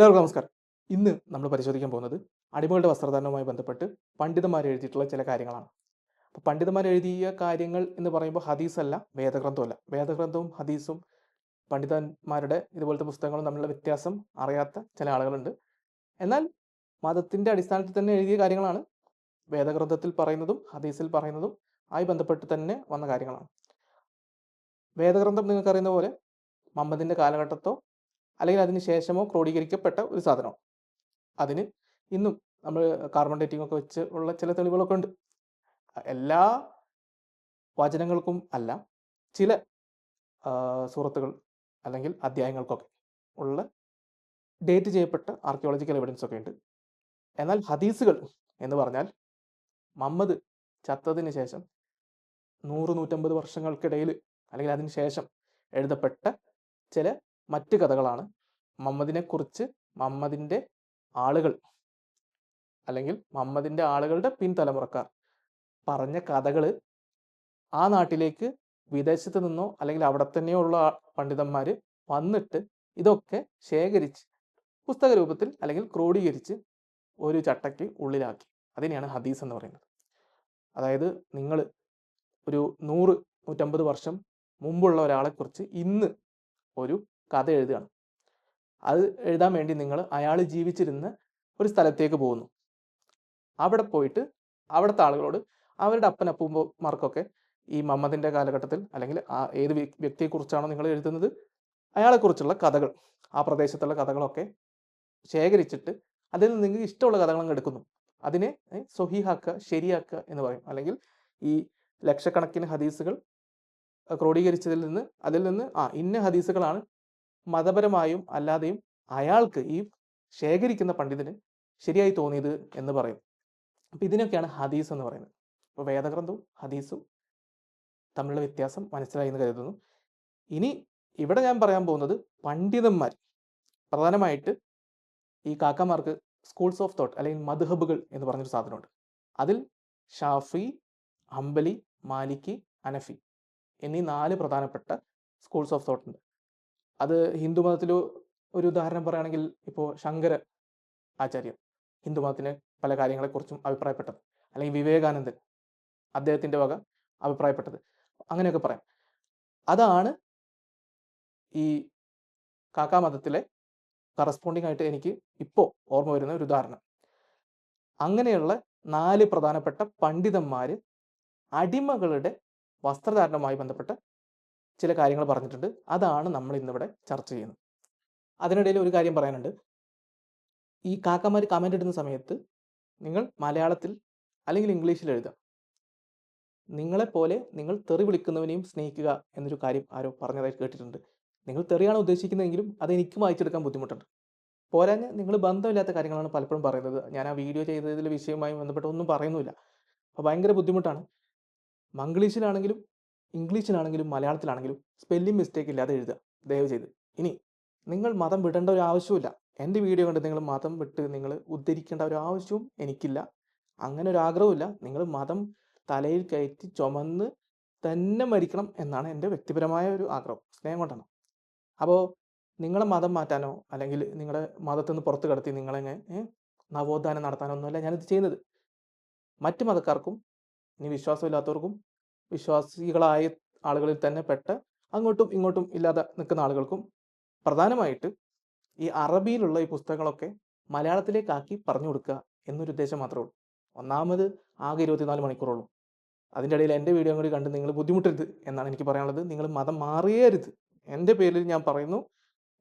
എല്ലാവർക്കും നമസ്കാരം. ഇന്ന് നമ്മൾ പരിശോധിക്കാൻ പോകുന്നത് അടിമകളുടെ വസ്ത്രധാരണവുമായി ബന്ധപ്പെട്ട് പണ്ഡിതന്മാർ എഴുതിയിട്ടുള്ള ചില കാര്യങ്ങളാണ്. അപ്പോൾ പണ്ഡിതന്മാർ എഴുതിയ കാര്യങ്ങൾ എന്ന് പറയുമ്പോൾ ഹദീസല്ല വേദഗ്രന്ഥമല്ല. വേദഗ്രന്ഥവും ഹദീസും പണ്ഡിതന്മാരുടെ ഇതുപോലത്തെ പുസ്തകങ്ങളും തമ്മിലുള്ള വ്യത്യാസം അറിയാത്ത ചില ആളുകളുണ്ട്. എന്നാൽ മതത്തിന്റെ അടിസ്ഥാനത്തിൽ തന്നെ എഴുതിയ കാര്യങ്ങളാണ്. വേദഗ്രന്ഥത്തിൽ പറയുന്നതും ഹദീസിൽ പറയുന്നതും ആയി ബന്ധപ്പെട്ട് തന്നെ വന്ന കാര്യങ്ങളാണ്. വേദഗ്രന്ഥം നിങ്ങൾക്കറിയുന്ന പോലെ മുഹമ്മദിന്റെ കാലഘട്ടത്തോ അല്ലെങ്കിൽ അതിന് ശേഷമോ ക്രോഡീകരിക്കപ്പെട്ട ഒരു സാധനമാണ്. അതിന് ഇന്നും നമ്മൾ കാർബൺ ഡേറ്റിംഗ് ഒക്കെ വെച്ച് ഉള്ള ചില തെളിവുകളൊക്കെ ഉണ്ട്. എല്ലാ വചനങ്ങൾക്കും അല്ല ചില സുഹൃത്തുകൾ അല്ലെങ്കിൽ അധ്യായങ്ങൾക്കൊക്കെ ഉള്ള ഡേറ്റ് ചെയ്യപ്പെട്ട ആർക്കിയോളജിക്കൽ എവിഡൻസ് ഒക്കെ ഉണ്ട്. എന്നാൽ ഹദീസുകൾ എന്ന് പറഞ്ഞാൽ മമ്മദ് ചത്തതിന് ശേഷം നൂറ് നൂറ്റമ്പത് വർഷങ്ങൾക്കിടയിൽ അല്ലെങ്കിൽ അതിന് ശേഷം എഴുതപ്പെട്ട ചില മറ്റ് കഥകളാണ്. മുഹമ്മദിനെ കുറിച്ച് മുഹമ്മദിന്റെ ആളുകൾ അല്ലെങ്കിൽ മുഹമ്മദിന്റെ ആളുകളുടെ പിൻതലമുറക്കാർ പറഞ്ഞ കഥകൾ ആ നാട്ടിലേക്ക് വിദേശത്ത് നിന്നോ അല്ലെങ്കിൽ അവിടെ തന്നെയോ ഉള്ള പണ്ഡിതന്മാർ വന്നിട്ട് ഇതൊക്കെ ശേഖരിച്ച് പുസ്തക രൂപത്തിൽ അല്ലെങ്കിൽ ക്രോഡീകരിച്ച് ഒരു ചട്ടയ്ക്ക് ഉള്ളിലാക്കി. അതിനെയാണ് ഹദീസ് എന്ന് പറയുന്നത്. അതായത് നിങ്ങൾ ഒരു നൂറ് നൂറ്റമ്പത് വർഷം മുമ്പുള്ള ഒരാളെക്കുറിച്ച് ഇന്ന് ഒരു കഥ എഴുതുകയാണ്. അത് എഴുതാൻ വേണ്ടി നിങ്ങൾ അയാൾ ജീവിച്ചിരുന്ന ഒരു സ്ഥലത്തേക്ക് പോകുന്നു. അവിടെ പോയിട്ട് അവിടുത്തെ ആളുകളോട് അവരുടെ അപ്പൻ അപ്പൂമ്മമാർക്കൊക്കെ ഈ മുഹമ്മദിന്റെ കാലഘട്ടത്തിൽ അല്ലെങ്കിൽ ആ ഏത് വ്യക്തിയെക്കുറിച്ചാണോ നിങ്ങൾ എഴുതുന്നത് അയാളെക്കുറിച്ചുള്ള കഥകൾ ആ പ്രദേശത്തുള്ള കഥകളൊക്കെ ശേഖരിച്ചിട്ട് അതിൽ നിന്ന് നിങ്ങൾക്ക് ഇഷ്ടമുള്ള കഥകളങ്ങ് എടുക്കുന്നു. അതിനെ സൊഹിഹാക്കുക ശരിയാക്കുക എന്ന് പറയും. അല്ലെങ്കിൽ ഈ ലക്ഷക്കണക്കിന് ഹദീസുകൾ ക്രോഡീകരിച്ചതിൽ നിന്ന് അതിൽ നിന്ന് ആ ഇന്ന ഹദീസുകളാണ് മതപരമായും അല്ലാതെയും അയാൾക്ക് ഈ ശേഖരിക്കുന്ന പണ്ഡിതന് ശരിയായി തോന്നിയത് എന്ന് പറയും. അപ്പൊ ഇതിനൊക്കെയാണ് ഹദീസ് എന്ന് പറയുന്നത്. അപ്പോൾ വേദഗ്രന്ഥവും ഹദീസും തമ്മിലുള്ള വ്യത്യാസം മനസ്സിലായി എന്ന് കരുതുന്നു. ഇനി ഇവിടെ ഞാൻ പറയാൻ പോകുന്നത് പണ്ഡിതന്മാർ. പ്രധാനമായിട്ട് ഈ കാക്കമാർക്ക് സ്കൂൾസ് ഓഫ് തോട്ട് അല്ലെങ്കിൽ മധുഹബുകൾ എന്ന് പറഞ്ഞൊരു സാധനമുണ്ട്. അതിൽ ഷാഫി അമ്പലി മാലിക്കി അനഫി എന്നീ നാല് പ്രധാനപ്പെട്ട സ്കൂൾസ് ഓഫ് തോട്ട് ഉണ്ട്. അത് ഹിന്ദു മതത്തിൽ ഒരു ഉദാഹരണം പറയുകയാണെങ്കിൽ ഇപ്പോൾ ശങ്കര ആചാര്യർ ഹിന്ദുമതത്തിന് പല കാര്യങ്ങളെക്കുറിച്ചും അഭിപ്രായപ്പെട്ടത്. അല്ലെങ്കിൽ വിവേകാനന്ദൻ അദ്ദേഹത്തിന്റെ വക അഭിപ്രായപ്പെട്ടത്. അങ്ങനെയൊക്കെ പറയാം. അതാണ് ഈ കാക്കാ മതത്തിലെ കറസ്പോണ്ടിങ് ആയിട്ട് എനിക്ക് ഇപ്പോൾ ഓർമ്മ വരുന്ന ഒരു ഉദാഹരണം. അങ്ങനെയുള്ള നാല് പ്രധാനപ്പെട്ട പണ്ഡിതന്മാർ അടിമകളുടെ വസ്ത്രധാരണവുമായി ബന്ധപ്പെട്ട ചില കാര്യങ്ങൾ പറഞ്ഞിട്ടുണ്ട്. അതാണ് നമ്മൾ ഇന്നിവിടെ ചർച്ച ചെയ്യുന്നത്. അതിനിടയിൽ ഒരു കാര്യം പറയാനുണ്ട്. ഈ കാക്കമാർ കമന്റ് ഇടുന്ന സമയത്ത് നിങ്ങൾ മലയാളത്തിൽ അല്ലെങ്കിൽ ഇംഗ്ലീഷിൽ എഴുതുക നിങ്ങളെപ്പോലെ നിങ്ങൾ തെറി വിളിക്കുന്നവനെയും സ്നേഹിക്കുക എന്നൊരു കാര്യം ആരോ പറഞ്ഞതായി കേട്ടിട്ടുണ്ട്. നിങ്ങൾ തെറിയാണ് ഉദ്ദേശിക്കുന്നതെങ്കിലും അത് എനിക്ക് വായിച്ചെടുക്കാൻ ബുദ്ധിമുട്ടുണ്ട്. പോരാഞ്ഞ് നിങ്ങൾ ബന്ധമില്ലാത്ത കാര്യങ്ങളാണ് പലപ്പോഴും പറയുന്നത്. ഞാൻ ആ വീഡിയോ ചെയ്തതിലെ വിഷയവുമായി ബന്ധപ്പെട്ട് ഒന്നും പറയുന്നില്ല അപ്പോൾ ഭയങ്കര ബുദ്ധിമുട്ടാണ്. മംഗ്ലീഷിലാണെങ്കിലും ഇംഗ്ലീഷിലാണെങ്കിലും മലയാളത്തിലാണെങ്കിലും സ്പെല്ലിംഗ് മിസ്റ്റേക്ക് ഇല്ലാതെ എഴുതുക. ദയവ് ചെയ്ത് ഇനി നിങ്ങൾ മതം വിടേണ്ട ഒരു ആവശ്യമില്ല എന്റെ വീഡിയോ കണ്ട് നിങ്ങൾ മതം വിട്ട് നിങ്ങൾ ഉദ്ധരിക്കേണ്ട ഒരു ആവശ്യവും എനിക്കില്ല. അങ്ങനെ ഒരു ആഗ്രഹമില്ല നിങ്ങൾ മതം തലയിൽ കയറ്റി ചുമന്ന് തന്നെ മരിക്കണം എന്നാണ് എന്റെ വ്യക്തിപരമായ ഒരു ആഗ്രഹം. സ്നേഹം കൊണ്ടാണ്. അപ്പോൾ നിങ്ങളെ മതം മാറ്റാനോ അല്ലെങ്കിൽ നിങ്ങളുടെ മതത്തിൽ നിന്ന് പുറത്ത് കടത്തി നിങ്ങളെങ്ങനെ നവോത്ഥാനം നടത്താനോ ഒന്നുമല്ല ഞാനിത് ചെയ്യുന്നത്. മറ്റ് മതക്കാർക്കും ഇനി വിശ്വാസമില്ലാത്തവർക്കും വിശ്വാസികളായ ആളുകളിൽ തന്നെ പെട്ട് അങ്ങോട്ടും ഇങ്ങോട്ടും ഇല്ലാതെ നിൽക്കുന്ന ആളുകൾക്കും പ്രധാനമായിട്ട് ഈ അറബിയിലുള്ള ഈ പുസ്തകങ്ങളൊക്കെ മലയാളത്തിലേക്കാക്കി പറഞ്ഞു കൊടുക്കുക എന്നൊരു ഉദ്ദേശം മാത്രമേ ഉള്ളൂ. ഒന്നാമത് ആകെ ഇരുപത്തിനാല് മണിക്കൂറുള്ളൂ അതിന്റെ ഇടയിൽ എന്റെ വീഡിയോ കൂടി കണ്ട് നിങ്ങൾ ബുദ്ധിമുട്ടരുത് എന്നാണ് എനിക്ക് പറയാനുള്ളത്. നിങ്ങൾ മതം മാറിയരുത്. എന്റെ പേരിൽ ഞാൻ പറയുന്നു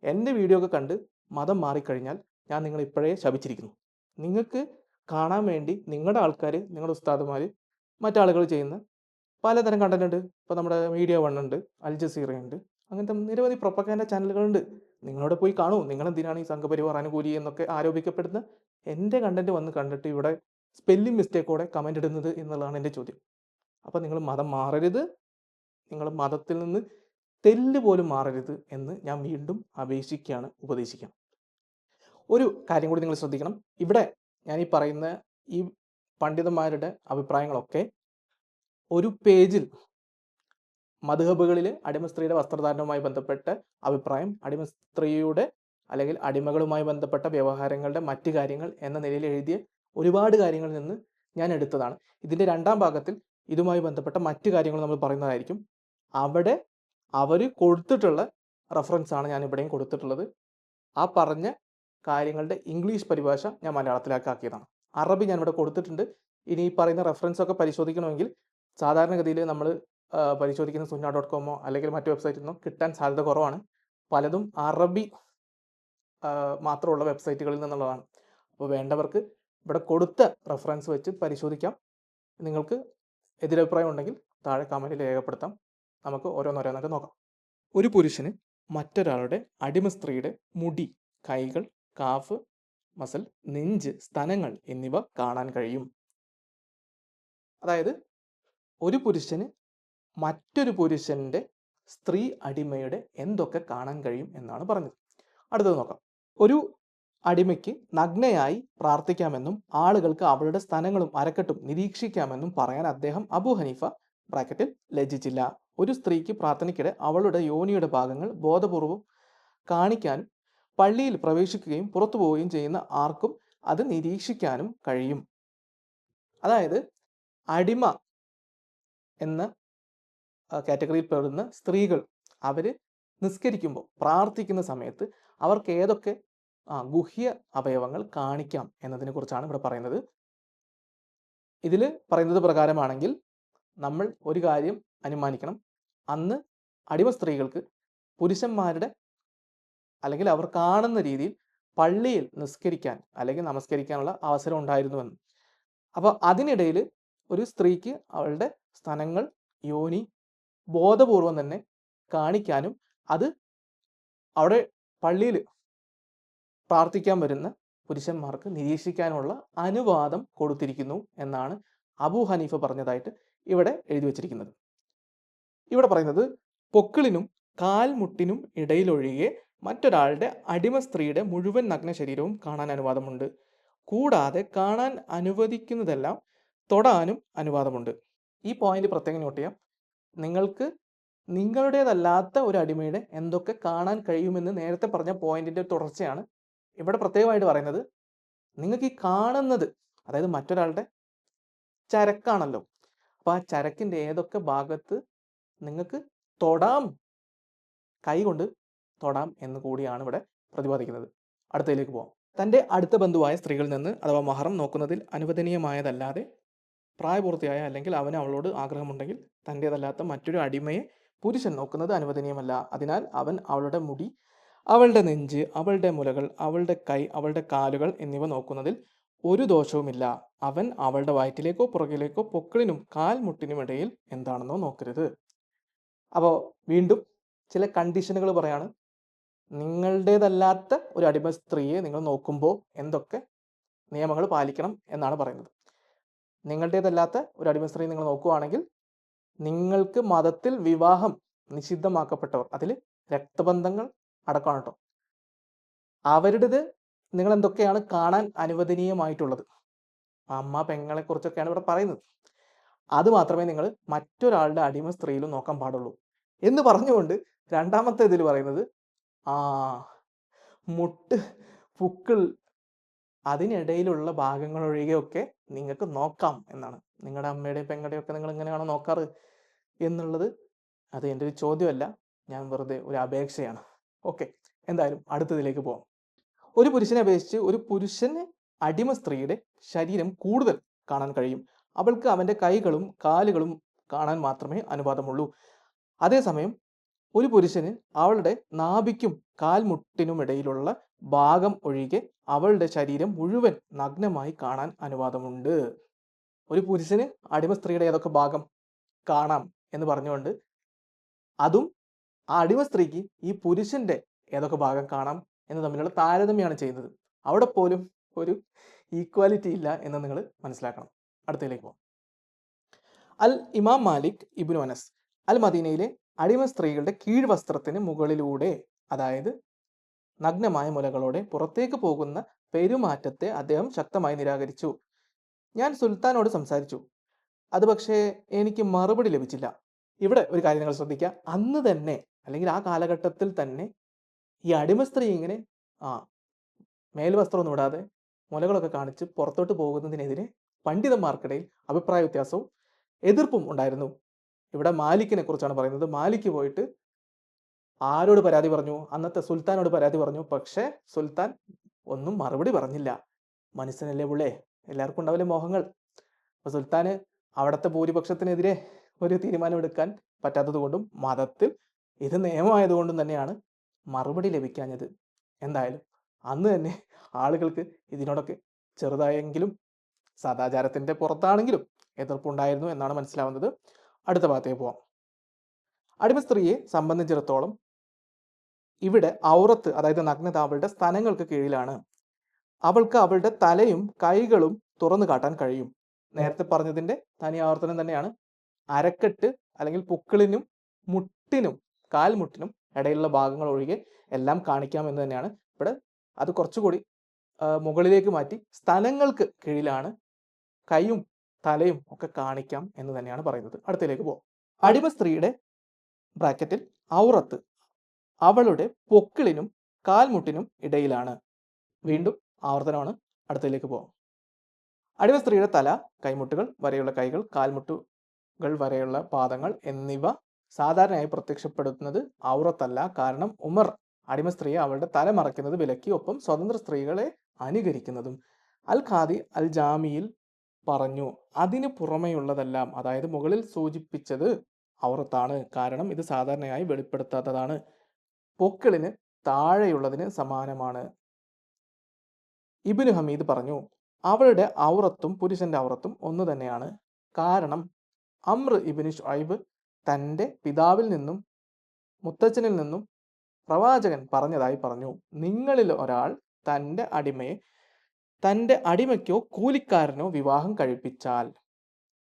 എന്റെ വീഡിയോ ഒക്കെ കണ്ട് മതം മാറിക്കഴിഞ്ഞാൽ ഞാൻ നിങ്ങൾ ഇപ്പോഴേ ശപിച്ചിരിക്കുന്നു. നിങ്ങൾക്ക് കാണാൻ വേണ്ടി നിങ്ങളുടെ ആൾക്കാർ നിങ്ങളുടെ ഉസ്താദുമാർ മറ്റാളുകൾ ചെയ്യുന്ന പലതരം കണ്ടന്റ് ഉണ്ട്. ഇപ്പോൾ നമ്മുടെ മീഡിയ വൺ ഉണ്ട് അൽ ജസീറ ഉണ്ട്. അങ്ങനത്തെ നിരവധി പ്രൊപ്പക്കാന്റെ ചാനലുകളുണ്ട് നിങ്ങളോട് പോയി കാണൂ. നിങ്ങൾ എന്തിനാണ് ഈ സംഘപരിവാർ അനുകൂലി എന്നൊക്കെ ആരോപിക്കപ്പെടുന്ന എന്റെ കണ്ടന്റ് വന്ന് കണ്ടിട്ട് ഇവിടെ സ്പെല്ലിംഗ് മിസ്റ്റേക്കോടെ കമന്റ് ഇടുന്നത് എന്നുള്ളതാണ് എന്റെ ചോദ്യം. അപ്പോൾ നിങ്ങൾ മതം മാറരുത്. നിങ്ങൾ മതത്തിൽ നിന്ന് തെല്ല് പോലും മാറരുത് എന്ന് ഞാൻ വീണ്ടും അപേക്ഷിക്കുകയാണ് ഉപദേശിക്കണം ഒരു കാര്യം കൂടി നിങ്ങൾ ശ്രദ്ധിക്കണം. ഇവിടെ ഞാൻ ഈ പറയുന്ന ഈ പണ്ഡിതന്മാരുടെ അഭിപ്രായങ്ങളൊക്കെ ഒരു പേജിൽ മധുഹബുകളിലെ അടിമ സ്ത്രീയുടെ വസ്ത്രധാരണവുമായി ബന്ധപ്പെട്ട അഭിപ്രായം അടിമ സ്ത്രീയുടെ അല്ലെങ്കിൽ അടിമകളുമായി ബന്ധപ്പെട്ട വ്യവഹാരങ്ങളുടെ മറ്റു കാര്യങ്ങൾ എന്ന നിലയിൽ എഴുതിയ ഒരുപാട് കാര്യങ്ങളിൽ നിന്ന് ഞാൻ എടുത്തതാണ്. ഇതിന്റെ രണ്ടാം ഭാഗത്തിൽ ഇതുമായി ബന്ധപ്പെട്ട മറ്റു കാര്യങ്ങൾ നമ്മൾ പറയുന്നതായിരിക്കും. അവിടെ അവർ കൊടുത്തിട്ടുള്ള റെഫറൻസ് ആണ് ഞാൻ ഇവിടെയും കൊടുത്തിട്ടുള്ളത്. ആ പറഞ്ഞ കാര്യങ്ങളുടെ ഇംഗ്ലീഷ് പരിഭാഷ ഞാൻ മലയാളത്തിലാക്കിയതാണ് അറബി ഞാൻ ഇവിടെ കൊടുത്തിട്ടുണ്ട്. ഇനി ഈ പറയുന്ന റെഫറൻസ് ഒക്കെ പരിശോധിക്കണമെങ്കിൽ സാധാരണഗതിയിൽ നമ്മൾ പരിശോധിക്കുന്ന സുന്ന ഡോട്ട് കോമോ അല്ലെങ്കിൽ മറ്റു വെബ്സൈറ്റിൽ നിന്നോ കിട്ടാൻ സാധ്യത കുറവാണ്. പലതും അറബി മാത്രമുള്ള വെബ്സൈറ്റുകളിൽ നിന്നുള്ളതാണ്. അപ്പോൾ വേണ്ടവർക്ക് ഇവിടെ കൊടുത്ത റെഫറൻസ് വെച്ച് പരിശോധിക്കാം. നിങ്ങൾക്ക് എതിരഭിപ്രായം ഉണ്ടെങ്കിൽ താഴെ കമന്റിൽ രേഖപ്പെടുത്താം. നമുക്ക് ഓരോന്നോരോന്നായിട്ട് നോക്കാം. ഒരു പുരുഷന് മറ്റൊരാളുടെ അടിമ സ്ത്രീയുടെ മുടി കൈകൾ കാഫ് മസൽ നെഞ്ച് സ്തനങ്ങൾ എന്നിവ കാണാൻ കഴിയും. അതായത് ഒരു പുരുഷന് മറ്റൊരു പുരുഷന്റെ സ്ത്രീ അടിമയുടെ എന്തൊക്കെ കാണാൻ കഴിയും എന്നാണ് പറഞ്ഞത്. അടുത്തത് നോക്കാം. ഒരു അടിമയ്ക്ക് നഗ്നയായി പ്രാർത്ഥിക്കാമെന്നും ആളുകൾക്ക് അവളുടെ സ്ഥലങ്ങളും അരക്കെട്ടും നിരീക്ഷിക്കാമെന്നും പറയാൻ അദ്ദേഹം അബു ഹനീഫ ബ്രാക്കറ്റിൽ ലജ്ജിച്ചില്ല. ഒരു സ്ത്രീക്ക് പ്രാർത്ഥനയ്ക്കിടെ അവളുടെ യോനിയുടെ ഭാഗങ്ങൾ ബോധപൂർവം കാണിക്കാനും പള്ളിയിൽ പ്രവേശിക്കുകയും പുറത്തു പോവുകയും ചെയ്യുന്ന ആർക്കും അത് നിരീക്ഷിക്കാനും കഴിയും. അതായത് അടിമ എന്ന കാറ്റഗറിയിൽ പെടുന്ന സ്ത്രീകൾ അവർ നിസ്കരിക്കുമ്പോൾ പ്രാർത്ഥിക്കുന്ന സമയത്ത് അവർക്ക് ഏതൊക്കെ ഗുഹ്യ അവയവങ്ങൾ കാണിക്കാം എന്നതിനെ കുറിച്ചാണ് ഇവിടെ പറയുന്നത്. ഇതിൽ പറയുന്നത് പ്രകാരമാണെങ്കിൽ നമ്മൾ ഒരു കാര്യം അനുമാനിക്കണം. അന്ന് അടിമ സ്ത്രീകൾക്ക് പുരുഷന്മാരുടെ അല്ലെങ്കിൽ അവർ കാണുന്ന രീതിയിൽ പള്ളിയിൽ നിസ്കരിക്കാൻ അല്ലെങ്കിൽ നമസ്കരിക്കാനുള്ള അവസരം ഉണ്ടായിരുന്നുവെന്ന്. അപ്പോൾ അതിനിടയിൽ ഒരു സ്ത്രീക്ക് അവളുടെ സ്ഥലങ്ങൾ യോനി ബോധപൂർവം തന്നെ കാണിക്കാനും അത് അവിടെ പള്ളിയിൽ പ്രാർത്ഥിക്കാൻ വരുന്ന പുരുഷന്മാർക്ക് നിരീക്ഷിക്കാനുള്ള അനുവാദം കൊടുത്തിരിക്കുന്നു എന്നാണ് അബു ഹനീഫ പറഞ്ഞതായിട്ട് ഇവിടെ എഴുതി വച്ചിരിക്കുന്നത്. ഇവിടെ പറയുന്നത് പൊക്കിളിനും കാൽമുട്ടിനും ഇടയിലൊഴികെ മറ്റൊരാളുടെ അടിമ സ്ത്രീയുടെ മുഴുവൻ നഗ്ന ശരീരവും കാണാൻ അനുവാദമുണ്ട്. കൂടാതെ കാണാൻ അനുവദിക്കുന്നതെല്ലാം തൊടാനും അനുവാദമുണ്ട്. ഈ പോയിന്റ് പ്രത്യേകം നോട്ട് ചെയ്യാം. നിങ്ങൾക്ക് നിങ്ങളുടേതല്ലാത്ത ഒരു അടിമയുടെ എന്തൊക്കെ കാണാൻ കഴിയുമെന്ന് നേരത്തെ പറഞ്ഞ പോയിന്റിന്റെ തുടർച്ചയാണ്. ഇവിടെ പ്രത്യേകമായിട്ട് പറയുന്നത് നിങ്ങൾക്ക് ഈ കാണുന്നത് അതായത് മറ്റൊരാളുടെ ചരക്കാണല്ലോ. അപ്പൊ ആ ചരക്കിന്റെ ഏതൊക്കെ ഭാഗത്ത് നിങ്ങൾക്ക് തൊടാം കൈ കൊണ്ട് തൊടാം എന്ന് കൂടിയാണ് ഇവിടെ പ്രതിപാദിക്കുന്നത്. അടുത്തതിലേക്ക് പോവാം. തന്റെ അടുത്ത ബന്ധുവായ സ്ത്രീകളിൽ നിന്ന് അഥവാ മഹറം നോക്കുന്നതിൽ അനുവദനീയമായതല്ലാതെ പ്രായപൂർത്തിയായ അല്ലെങ്കിൽ അവന് അവളോട് ആഗ്രഹമുണ്ടെങ്കിൽ തന്റേതല്ലാത്ത മറ്റൊരു അടിമയെ പുരുഷൻ നോക്കുന്നത് അനുവദനീയമല്ല. അതിനാൽ അവൻ അവളുടെ മുടി അവളുടെ നെഞ്ച് അവളുടെ മുലകൾ അവളുടെ കൈ അവളുടെ കാലുകൾ എന്നിവ നോക്കുന്നതിൽ ഒരു ദോഷവുമില്ല. അവൻ അവളുടെ വയറ്റിലേക്കോ പുറകിലേക്കോ പൊക്കിളിനും കാൽമുട്ടിനും ഇടയിൽ എന്താണെന്നോ നോക്കരുത്. അപ്പോൾ വീണ്ടും ചില കണ്ടീഷനുകൾ പറയാണ്. നിങ്ങളുടേതല്ലാത്ത ഒരു അടിമ സ്ത്രീയെ നിങ്ങൾ നോക്കുമ്പോൾ എന്തൊക്കെ നിയമങ്ങൾ പാലിക്കണം എന്നാണ് പറയുന്നത്. നിങ്ങളുടേതല്ലാത്ത ഒരു അടിമ സ്ത്രീ നിങ്ങൾ നോക്കുകയാണെങ്കിൽ നിങ്ങൾക്ക് മതത്തിൽ വിവാഹം നിഷിദ്ധമാക്കപ്പെട്ടവർ അതിൽ രക്തബന്ധങ്ങൾ അടക്കമാണ് കേട്ടോ അവരുടേത് നിങ്ങൾ എന്തൊക്കെയാണ് കാണാൻ അനുവദനീയമായിട്ടുള്ളത്? അമ്മ പെങ്ങളെ കുറിച്ചൊക്കെയാണ് ഇവിടെ പറയുന്നത്. അത് മാത്രമേ നിങ്ങൾ മറ്റൊരാളുടെ അടിമ സ്ത്രീയിലും നോക്കാൻ പാടുള്ളൂ. എന്ന് പറഞ്ഞുകൊണ്ട് രണ്ടാമത്തെ ഇതിൽ പറയുന്നത് ആ മുട്ട് പുക്കിൾ അതിനിടയിലുള്ള ഭാഗങ്ങൾ ഒഴികെയൊക്കെ നിങ്ങൾക്ക് നോക്കാം എന്നാണ്. നിങ്ങളുടെ അമ്മയുടെയും പെങ്ങളുടെയും ഒക്കെ നിങ്ങൾ എങ്ങനെയാണോ നോക്കാറ് എന്നുള്ളത് അത് എന്റെ ഒരു ചോദ്യമല്ല. ഞാൻ വെറുതെ ഒരു അപേക്ഷയാണ്. ഓക്കെ എന്തായാലും അടുത്തതിലേക്ക് പോവാം. ഒരു പുരുഷനെ അപേക്ഷിച്ച് ഒരു പുരുഷന് അടിമ സ്ത്രീയുടെ ശരീരം കൂടുതൽ കാണാൻ കഴിയും. അവൾക്ക് അവന്റെ കൈകളും കാലുകളും കാണാൻ മാത്രമേ അനുവാദമുള്ളൂ. അതേസമയം ഒരു പുരുഷന് അവളുടെ നാഭിക്കും കാൽമുട്ടിനും ഇടയിലുള്ള ഭാഗം ഒഴികെ അവളുടെ ശരീരം മുഴുവൻ നഗ്നമായി കാണാൻ അനുവാദമുണ്ട്. ഒരു പുരുഷന് അടിമ സ്ത്രീയുടെ ഏതൊക്കെ ഭാഗം കാണാം എന്ന് പറഞ്ഞുകൊണ്ട് അതും ആ അടിമ സ്ത്രീക്ക് ഈ പുരുഷന്റെ ഏതൊക്കെ ഭാഗം കാണാം എന്ന് തമ്മിലുള്ള താരതമ്യമാണ് ചെയ്യുന്നത്. അവിടെ പോലും ഒരു ഈക്വാലിറ്റി ഇല്ല എന്ന് നിങ്ങൾ മനസ്സിലാക്കണം. അടുത്തതിലേക്ക് പോകാം അൽ ഇമാം മാലിക് ഇബ്നു അനസ് അൽ മദീനയിലെ അടിമ സ്ത്രീകളുടെ കീഴ് കീഴ്വസ്ത്രത്തിന് മുകളിലൂടെ അതായത് നഗ്നമായ മുലകളോടെ പുറത്തേക്ക് പോകുന്ന പെരുമാറ്റത്തെ അദ്ദേഹം ശക്തമായി നിരാകരിച്ചു. ഞാൻ സുൽത്താനോട് സംസാരിച്ചു. അത് പക്ഷേ എനിക്ക് മറുപടി ലഭിച്ചില്ല. ഇവിടെ ഒരു കാര്യം നിങ്ങൾ ശ്രദ്ധിക്കുക. അന്ന് തന്നെ അല്ലെങ്കിൽ ആ കാലഘട്ടത്തിൽ തന്നെ ഈ അടിമ സ്ത്രീ ഇങ്ങനെ ആ മേൽവസ്ത്രമൊന്നും ഇടാതെ മുലകളൊക്കെ കാണിച്ച് പുറത്തോട്ട് പോകുന്നതിനെതിരെ പണ്ഡിതന്മാർക്കിടയിൽ അഭിപ്രായ വ്യത്യാസവും എതിർപ്പും ഉണ്ടായിരുന്നു. ഇവിടെ മാലിക്കിനെ കുറിച്ചാണ് പറയുന്നത്. മാലിക്ക് പോയിട്ട് ആരോട് പരാതി പറഞ്ഞു? അന്നത്തെ സുൽത്താനോട് പരാതി പറഞ്ഞു. പക്ഷേ സുൽത്താൻ ഒന്നും മറുപടി പറഞ്ഞില്ല. മനുഷ്യനല്ലേ പുള്ളേ? എല്ലാവർക്കും ഉണ്ടാവില്ലേ മോഹങ്ങൾ? അപ്പൊ സുൽത്താന് അവിടുത്തെ ഭൂരിപക്ഷത്തിനെതിരെ ഒരു തീരുമാനം എടുക്കാൻ പറ്റാത്തത് കൊണ്ടും മതത്തിൽ ഇത് നിയമമായതുകൊണ്ടും തന്നെയാണ് മറുപടി ലഭിക്കാഞ്ഞത്. എന്തായാലും അന്ന് തന്നെ ആളുകൾക്ക് ഇതിനോടൊക്കെ ചെറുതായെങ്കിലും സദാചാരത്തിന്റെ പുറത്താണെങ്കിലും എതിർപ്പുണ്ടായിരുന്നു എന്നാണ് മനസ്സിലാവുന്നത്. അടുത്ത ഭാഗത്തേക്ക് പോവാം. അടിമ സ്ത്രീയെ സംബന്ധിച്ചിടത്തോളം ഇവിടെ ഔറത്ത് അതായത് നഗ്നത അവളുടെ സ്ഥലങ്ങൾക്ക് കീഴിലാണ്. അവൾക്ക് അവളുടെ തലയും കൈകളും തുറന്നു കാട്ടാൻ കഴിയും. നേരത്തെ പറഞ്ഞതിന്റെ തനി ആവർത്തനം തന്നെയാണ്. അരക്കെട്ട് അല്ലെങ്കിൽ പുക്കിളിനും മുട്ടിനും കാൽമുട്ടിനും ഇടയിലുള്ള ഭാഗങ്ങൾ ഒഴികെ എല്ലാം കാണിക്കാം എന്ന് തന്നെയാണ്. ഇവിടെ അത് കുറച്ചുകൂടി മുകളിലേക്ക് മാറ്റി സ്ഥലങ്ങൾക്ക് കീഴിലാണ് കൈയും തലയും ഒക്കെ കാണിക്കാം എന്ന് തന്നെയാണ് പറയുന്നത്. അടുത്തതിലേക്ക് പോകാം അടിമ സ്ത്രീയുടെ ബ്രാക്കറ്റിൽ ഔറത്ത്. അവളുടെ പൊക്കിളിനും കാൽമുട്ടിനും ഇടയിലാണ്. വീണ്ടും ആവർത്തനമാണ്. അടുത്തതിലേക്ക് പോകാം അടിമ സ്ത്രീയുടെ തല കൈമുട്ടുകൾ വരെയുള്ള കൈകൾ കാൽമുട്ടുകൾ വരെയുള്ള പാദങ്ങൾ എന്നിവ സാധാരണയായി പ്രത്യക്ഷപ്പെടുത്തുന്നത് ഔറത്തല്ല. കാരണം ഉമർ അടിമ സ്ത്രീയെ അവളുടെ തല മറയ്ക്കുന്നത് വിലക്കി ഒപ്പം സ്വതന്ത്ര സ്ത്രീകളെ അനുകരിക്കുന്നതും. അൽ ഖാദി അൽ ജാമിയിൽ പറഞ്ഞു അതിന് പുറമെയുള്ളതെല്ലാം അതായത് മുകളിൽ സൂചിപ്പിച്ചത് ഔറത്താണ്. കാരണം ഇത് സാധാരണയായി വെളിപ്പെടുത്താത്തതാണ്. പൊക്കിളിന് താഴെയുള്ളതിന് സമാനമാണ്. ഇബിനു ഹമീദ് പറഞ്ഞു അവളുടെ ഔറത്തും പുരുഷന്റെ ഔറത്തും ഒന്ന് തന്നെയാണ്. കാരണം അമ്ര ഇബിന് ഷുഐബ് തന്റെ പിതാവിൽ നിന്നും മുത്തച്ഛനിൽ നിന്നും പ്രവാചകൻ പറഞ്ഞതായി പറഞ്ഞു. നിങ്ങളിൽ ഒരാൾ തന്റെ അടിമയെ തന്റെ അടിമയ്ക്കോ കൂലിക്കാരനോ വിവാഹം കഴിപ്പിച്ചാൽ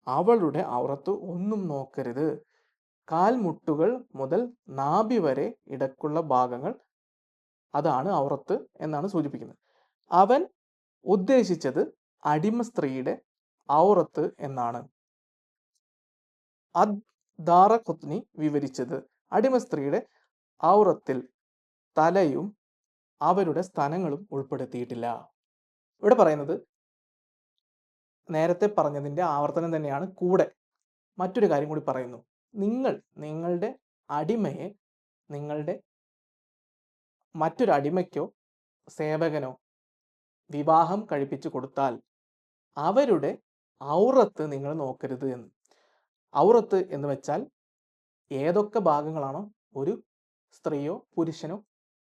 അവളുടെ ഔറത്ത് ഒന്നും നോക്കരുത്. കാൽമുട്ടുകൾ മുതൽ നാഭി വരെ ഇടക്കുള്ള ഭാഗങ്ങൾ അതാണ് ഔറത്ത് എന്നാണ് സൂചിപ്പിക്കുന്നത്. അവൻ ഉദ്ദേശിച്ചത് അടിമ സ്ത്രീയുടെ ഔറത്ത് എന്നാണ്. അദ്ദാറഖുത്നി വിവരിച്ചത് അടിമ സ്ത്രീയുടെ ഔറത്തിൽ തലയും അവരുടെ സ്ഥലങ്ങളും ഉൾപ്പെടുത്തിയിട്ടില്ല. ഇവിടെ പറയുന്നത് നേരത്തെ പറഞ്ഞതിന്റെ ആവർത്തനം തന്നെയാണ്. കൂടെ മറ്റൊരു കാര്യം കൂടി പറയുന്നു. നിങ്ങൾ നിങ്ങളുടെ അടിമയെ നിങ്ങളുടെ മറ്റൊരടിമയ്ക്കോ സേവകനോ വിവാഹം കഴിപ്പിച്ചു കൊടുത്താൽ അവരുടെ ഔറത്ത് നിങ്ങൾ നോക്കരുത് എന്ന്. ഔറത്ത് എന്ന് വെച്ചാൽ ഏതൊക്കെ ഭാഗങ്ങളാണോ ഒരു സ്ത്രീയോ പുരുഷനോ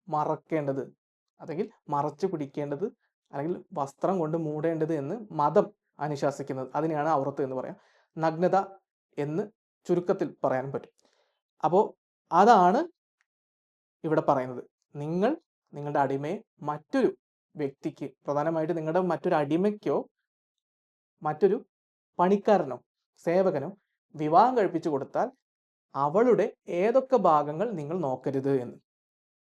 മറക്കേണ്ടത്. അല്ലെങ്കിൽ മറച്ചു പിടിക്കേണ്ടത് അല്ലെങ്കിൽ വസ്ത്രം കൊണ്ട് മൂടേണ്ടത് എന്ന് മതം അനുശാസിക്കുന്നത്. അതിനെയാണ് ഔറത്ത് എന്ന് പറയാം. നഗ്നത എന്ന് ചുരുക്കത്തിൽ പറയാൻ പറ്റും. അപ്പോൾ അതാണ് ഇവിടെ പറയുന്നത്. നിങ്ങൾ നിങ്ങളുടെ അടിമയെ മറ്റൊരു വ്യക്തിക്ക് പ്രധാനമായിട്ട് നിങ്ങളുടെ മറ്റൊരു അടിമയ്ക്കോ മറ്റൊരു പണിക്കാരനോ സേവകനോ വിവാഹം കഴിപ്പിച്ചു കൊടുത്താൽ അവളുടെ ഏതൊക്കെ ഭാഗങ്ങൾ നിങ്ങൾ നോക്കരുത് എന്ന്.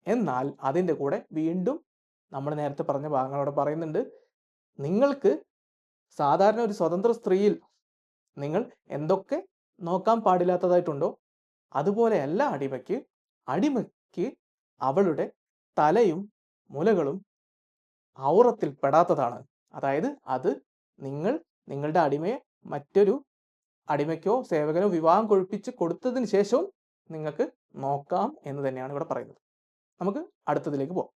എന്നാൽ അതിന്റെ കൂടെ വീണ്ടും നമ്മൾ നേരത്തെ പറഞ്ഞ ഭാഗങ്ങളോടെ പറയുന്നുണ്ട്. നിങ്ങൾക്ക് സാധാരണ ഒരു സ്വതന്ത്ര സ്ത്രീയിൽ നിങ്ങൾ എന്തൊക്കെ നോക്കാൻ പാടില്ലാത്തതായിട്ടുണ്ടോ? അതുപോലെയല്ല അടിമയ്ക്ക്. അടിമയ്ക്ക് അവളുടെ തലയും മുലകളും ഔറത്തിൽ പെടാത്തതാണ്. അതായത് അത് നിങ്ങൾ നിങ്ങളുടെ അടിമയെ മറ്റൊരു അടിമയ്ക്കോ സേവകനോ വിവാഹം കൊഴിപ്പിച്ച് കൊടുത്തതിന് ശേഷവും നിങ്ങൾക്ക് നോക്കാം എന്ന് തന്നെയാണ് ഇവിടെ പറയുന്നത്. നമുക്ക് അടുത്തതിലേക്ക് പോകാം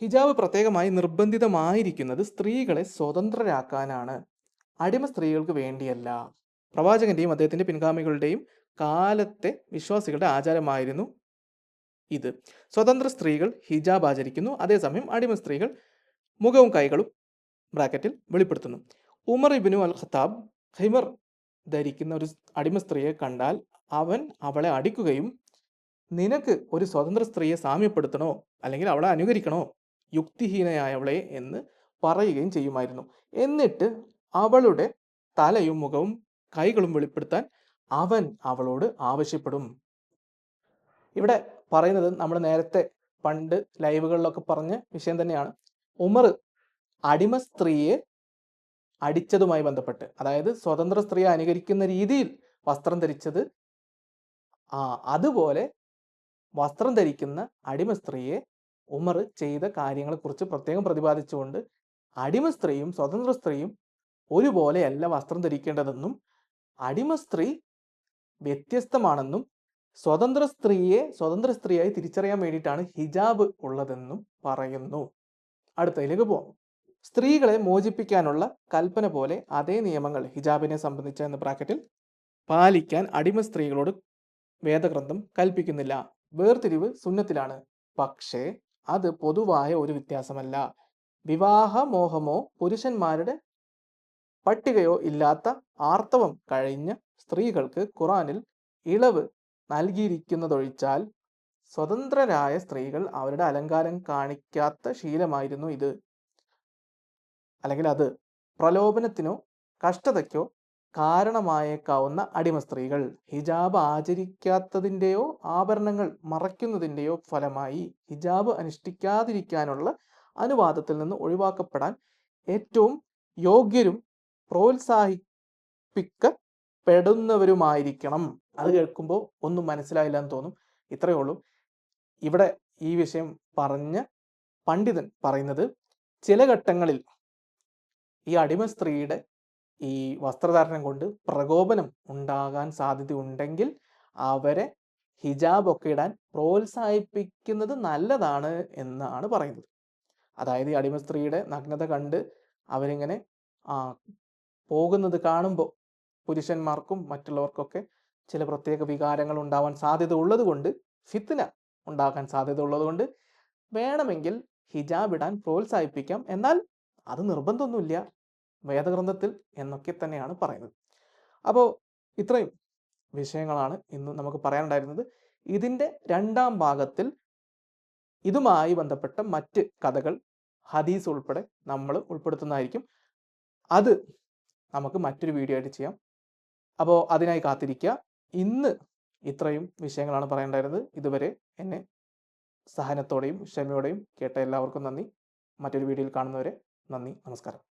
ഹിജാബ് പ്രത്യേകമായി നിർബന്ധിതമായിരിക്കുന്നത് സ്ത്രീകളെ സ്വതന്ത്രരാക്കാനാണ്. അടിമ സ്ത്രീകൾക്ക് വേണ്ടിയല്ല. പ്രവാചകന്റെയും അദ്ദേഹത്തിന്റെ പിൻഗാമികളുടെയും കാലത്തെ വിശ്വാസികളുടെ ആചാരമായിരുന്നു ഇത്. സ്വതന്ത്ര സ്ത്രീകൾ ഹിജാബ് ആചരിക്കുന്നു അതേസമയം അടിമ സ്ത്രീകൾ മുഖവും കൈകളും ബ്രാക്കറ്റിൽ വെളിപ്പെടുത്തുന്നു. ഉമർ ഇബിനു അൽ ഖത്താബ് ഹിമർ ധരിക്കുന്ന ഒരു അടിമ സ്ത്രീയെ കണ്ടാൽ അവൻ അവളെ അടിക്കുകയും നിനക്ക് ഒരു സ്വതന്ത്ര സ്ത്രീയെ സാമ്യപ്പെടുത്തണോ അല്ലെങ്കിൽ അവളെ അനുകരിക്കണോ യുക്തിഹീനയായവളെ എന്ന് പറയുകയും ചെയ്യുമായിരുന്നു. എന്നിട്ട് അവളുടെ തലയും മുഖവും കൈകളും വെളിപ്പെടുത്താൻ അവൻ അവളോട് ആവശ്യപ്പെടും. ഇവിടെ പറയുന്നത് നമ്മൾ നേരത്തെ പണ്ട് ലൈവുകളിലൊക്കെ പറഞ്ഞ വിഷയം തന്നെയാണ്. ഉമർ അടിമ സ്ത്രീയെ അടിച്ചതുമായി ബന്ധപ്പെട്ട് അതായത് സ്വതന്ത്ര സ്ത്രീയെ അനുകരിക്കുന്ന രീതിയിൽ വസ്ത്രം ധരിച്ചത് ആ അതുപോലെ വസ്ത്രം ധരിക്കുന്ന അടിമ സ്ത്രീയെ ഉമർ ചെയ്ത കാര്യങ്ങളെക്കുറിച്ച് പ്രത്യേകം പ്രതിപാദിച്ചുകൊണ്ട് അടിമ സ്ത്രീയും സ്വതന്ത്ര സ്ത്രീയും ഒരുപോലെയല്ല വസ്ത്രം ധരിക്കേണ്ടതെന്നും അടിമ സ്ത്രീ വ്യത്യസ്തമാണെന്നും സ്വതന്ത്ര സ്ത്രീയെ സ്വതന്ത്ര സ്ത്രീയായി തിരിച്ചറിയാൻ വേണ്ടിയിട്ടാണ് ഹിജാബ് ഉള്ളതെന്നും പറയുന്നു. അടുത്തതിലേക്ക് പോകാം സ്ത്രീകളെ മോചിപ്പിക്കാനുള്ള കൽപ്പന പോലെ അതേ നിയമങ്ങൾ ഹിജാബിനെ സംബന്ധിച്ച എന്ന ബ്രാക്കറ്റിൽ പാലിക്കാൻ അടിമ സ്ത്രീകളോട് വേദഗ്രന്ഥം കൽപ്പിക്കുന്നില്ല. വേർതിരിവ് സുന്നത്തിലാണ്. പക്ഷേ അത് പൊതുവായ ഒരു വ്യത്യാസമല്ല. വിവാഹ മോഹമോ പുരുഷന്മാരുടെ പട്ടികയോ ഇല്ലാത്ത ആർത്തവം കഴിഞ്ഞ് സ്ത്രീകൾക്ക് ഖുറാനിൽ ഇളവ് നൽകിയിരിക്കുന്നതൊഴിച്ചാൽ സ്വതന്ത്രരായ സ്ത്രീകൾ അവരുടെ അലങ്കാരം കാണിക്കാത്ത ശീലമായിരുന്നു ഇത്. അല്ലെങ്കിൽ അത് പ്രലോഭനത്തിനോ കഷ്ടതയ്ക്കോ കാരണമായേക്കാവുന്ന അടിമ സ്ത്രീകൾ. ഹിജാബ് ആചരിക്കാത്തതിന്റെയോ ആഭരണങ്ങൾ മറയ്ക്കുന്നതിന്റെയോ ഫലമായി ഹിജാബ് അനുഷ്ഠിക്കാതിരിക്കാനുള്ള അനുവാദത്തിൽ നിന്ന് ഒഴിവാക്കപ്പെടാൻ ഏറ്റവും യോഗ്യരും പ്രോത്സാഹിപ്പിക്കപ്പെടുന്നവരുമായിരിക്കണം. അത് കേൾക്കുമ്പോൾ ഒന്നും മനസ്സിലായില്ല എന്ന് തോന്നും. ഇത്രയേ ഉള്ളൂ. ഇവിടെ ഈ വിഷയം പറഞ്ഞ പണ്ഡിതൻ പറയുന്നത് ചില ഘട്ടങ്ങളിൽ ഈ അടിമ സ്ത്രീയുടെ ഈ വസ്ത്രധാരണം കൊണ്ട് പ്രകോപനം ഉണ്ടാകാൻ സാധ്യതയുണ്ടെങ്കിൽ അവരെ ഹിജാബ് ഒക്കെ ഇടാൻ പ്രോത്സാഹിപ്പിക്കുന്നത് നല്ലതാണ് എന്നാണ് പറയുന്നത്. അതായത് ഈ അടിമ സ്ത്രീയുടെ നഗ്നത കണ്ട് അവരിങ്ങനെ ആ പോകുന്നത് കാണുമ്പോൾ പുരുഷന്മാർക്കും മറ്റുള്ളവർക്കൊക്കെ ചില പ്രത്യേക വികാരങ്ങൾ ഉണ്ടാവാൻ സാധ്യത ഉള്ളത് കൊണ്ട് ഫിത്തിന ഉണ്ടാക്കാൻ സാധ്യത ഉള്ളത് കൊണ്ട് വേണമെങ്കിൽ ഹിജാബ് ഇടാൻ പ്രോത്സാഹിപ്പിക്കാം. എന്നാൽ അത് നിർബന്ധമൊന്നുമില്ല. വേദഗ്രന്ഥത്തിൽ എന്നൊക്കെ തന്നെയാണ് പറയുന്നത്. അപ്പോൾ ഇത്രയും വിഷയങ്ങളാണ് ഇന്ന് നമുക്ക് പറയാനുണ്ടായിരുന്നത്. ഇതിന്റെ രണ്ടാം ഭാഗത്തിൽ ഇതുമായി ബന്ധപ്പെട്ട മറ്റ് കഥകൾ ഹദീസ് ഉൾപ്പെടെ നമ്മൾ ഉൾപ്പെടുത്തുന്നതായിരിക്കും. അത് നമുക്ക് മറ്റൊരു വീഡിയോ ആയിട്ട് ചെയ്യാം. അപ്പോൾ അതിനായി കാത്തിരിക്കുക. ഇന്ന് ഇത്രയും വിഷയങ്ങളാണ് പറയേണ്ടായിരുന്നത്. ഇതുവരെ എന്നെ സഹനത്തോടെയും ക്ഷമയോടെയും കേട്ട എല്ലാവർക്കും നന്ദി. മറ്റൊരു വീഡിയോയിൽ കാണുന്നവരെ നന്ദി. നമസ്കാരം.